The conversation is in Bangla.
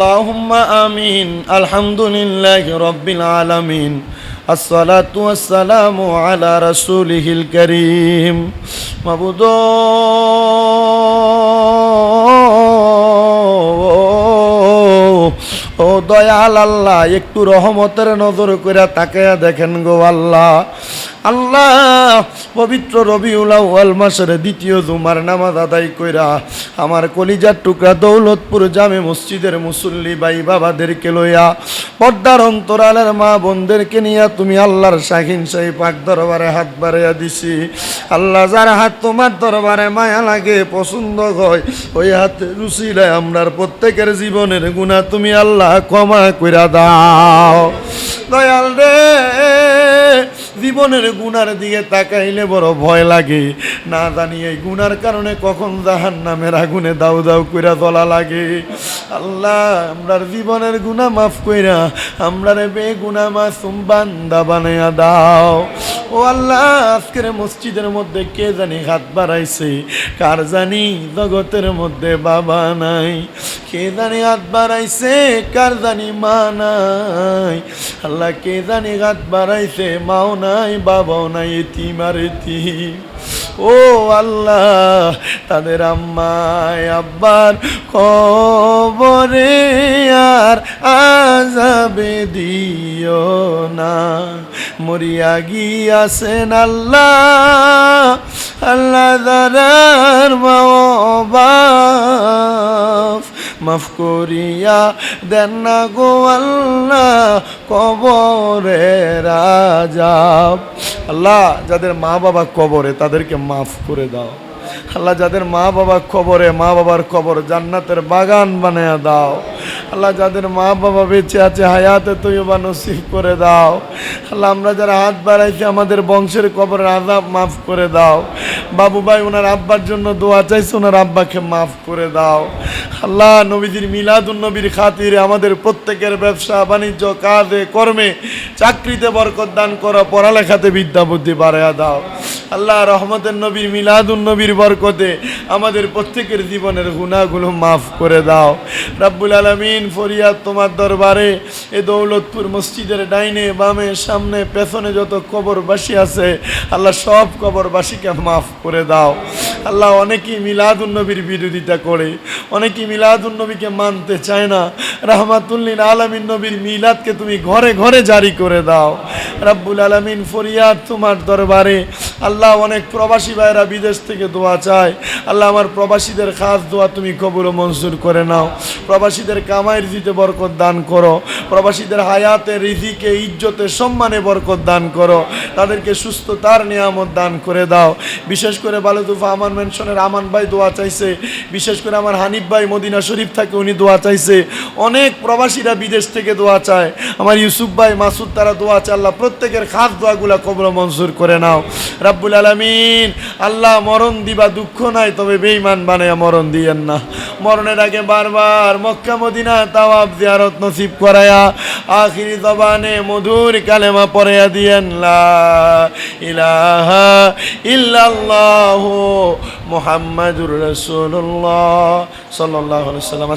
اللهم آمين الحمد لله رب العالمين الصلاة والسلام على رسوله الكريم مبود ও দয়াল আল্লাহ, একটু রহমতের নজর করে তাকায়া দেখেন গো আল্লাহ। আল্লাহ, পবিত্র রবিউল আউয়াল মাসের দ্বিতীয় জুমার নামাজ আদায় কইরা আমার কলিজার টুকরা দৌলতপুর জামে মসজিদের মুসল্লি বাই বাবাদেরকে লইয়া পর্দার অন্তরালের মা বোনদেরকে নিয়ে তুমি আল্লাহর শাহিন শাহী পাক দরবারে হাত বাড়াইয়া দিছি। আল্লাহ, যার হাত তোমার দরবারে মায়া লাগে, পছন্দ হয়, ওই হাতে রুচিলায় আমরার প্রত্যেকের জীবনের গুণা তুমি আল্লাহ ক্ষমা কইরা দাও। দয়াল রে, জীবনের গুনার দিকে তাকাইলে বড় ভয় লাগে। না জানি এই গুনার কারণে কখন জাহান নামের আগুনে দাউ দাউ কইরা জ্বলা লাগে। আল্লাহ, আমরার জীবনের গুণা মাফ কইরা আমরারে বে গুণা মাসুম বান্দা বানাইয়া দাও। ও আল্লাহ, আজকের মসজিদের মধ্যে কে জানি হাত বাড়াইছে? কার জানি জগতের মধ্যে বাবা নাই? কে হাত বাড়াইছে, কার জানি মা নাই? আল্লাহ কে জানি হাত বাড়াইছে, মাও নাই, বাবাও নাই, এতিম আর এতিম। ও আল্লাহ, তাদের আম্মায় আব্বার কবরে আর আজাবে দিও না। মরিয়া গিয়াছেন আল্লাহ আল্লাহ দাদার বাপ। মাফ করিয়া দেন না গো আল্লাহ কবরে রাজা। আল্লাহ, যাদের মা বাবা কবরে, তাদেরকে মাফ করে দাও। আল্লাহ, যাদের মা বাবা কবরে, মা বাবার কবর জান্নাতের বাগান বানিয়ে দাও। আল্লাহ যাদের মা বাবা বেঁচে আছে, হায়াতে তৈবা নসিব করে দাও। আল্লাহ, আমরা যারা হাত বাড়াইছি, আমাদের বংশের কবরের আজাব মাফ করে দাও। বাবু ভাই, ওনার আব্বার জন্য দোয়া চাইছে, ওনার আব্বাকে মাফ করে দাও। আল্লাহ, নবীজির মিলাদুন নবীর খাতিরে আমাদের প্রত্যেকের ব্যবসা, বাণিজ্য, কাজে, কর্মে, চাকরিতে বরকত দান করো, পড়ালেখাতে বিদ্যা বুদ্ধি বাড়াইয়া দাও। আল্লাহ রহমতের নবীর মিলাদুন নবীর বরকতে আমাদের প্রত্যেকের জীবনের গুণাগুলো মাফ করে দাও। রাব্বুল আলমিন ফরিয়াদ তোমার দরবারে, এ দৌলতপুর মসজিদের ডাইনে, বামে, সামনে, পেছনে যত কবরবাসী আছে, আল্লাহ সব কবরবাসীকে মাফ করে দাও। আল্লাহ অনেকেই মিলাদুন নবীর বিরোধিতা করে, অনেকেই মিলাদুন নবীকে মানতে চায় না। রহমাতুল্লিন আলমিন নবীর মিলাদকে তুমি ঘরে ঘরে জারি করে দাও। রাব্বুল আলমিন ফরিয়াদ তোমার দরবারে আল্লাহ অনেক প্রবাসী ভাইরা বিদেশ থেকে দোয়া চায়। আল্লাহ আমার প্রবাসীদের খাস দোয়া তুমি কবুল মঞ্জুর করে নাও। প্রবাসীদের কামাই রিজিতে বরকত দান করো। প্রবাসীদের হায়াতে রিজিকে ইজ্জতে, সম্মানে বরকত দান করো। তাদেরকে সুস্থতার নিয়ামত দান করে দাও। বিশেষ করে বালুতুফা আমান মেনশনের আমান ভাই দোয়া চাইছে। বিশেষ করে আমার হানিফ ভাই মদিনা শরীফ থাকে উনি দোয়া চাইছে। অনেক প্রবাসীরা বিদেশ থেকে দোয়া চায়। আমার ইউসুফ ভাই মাসুদ তারা দোয়া চায়। আল্লাহ প্রত্যেকের খাস দোয়াগুলা কবর মঞ্জুর করে নাও। রাব্বুল আলামিন। আল্লাহ মরণ দিবা দুঃখ নাই, তবে বেঈমান বানায়া মরণ দিয়েন না। মরণের আগে বারবার মক্কা মদিনা তাওয়াব জিয়ারত নসিব করায়া আখিরি জবানে মধুর কালেমা পড়াইয়া দিয়েন, লা ইলাহা ইল্লাল্লাহু মুহাম্মাদুর রাসূলুল্লাহ সাল্লাল্লাহু আলাইহি ওয়াসাল্লাম।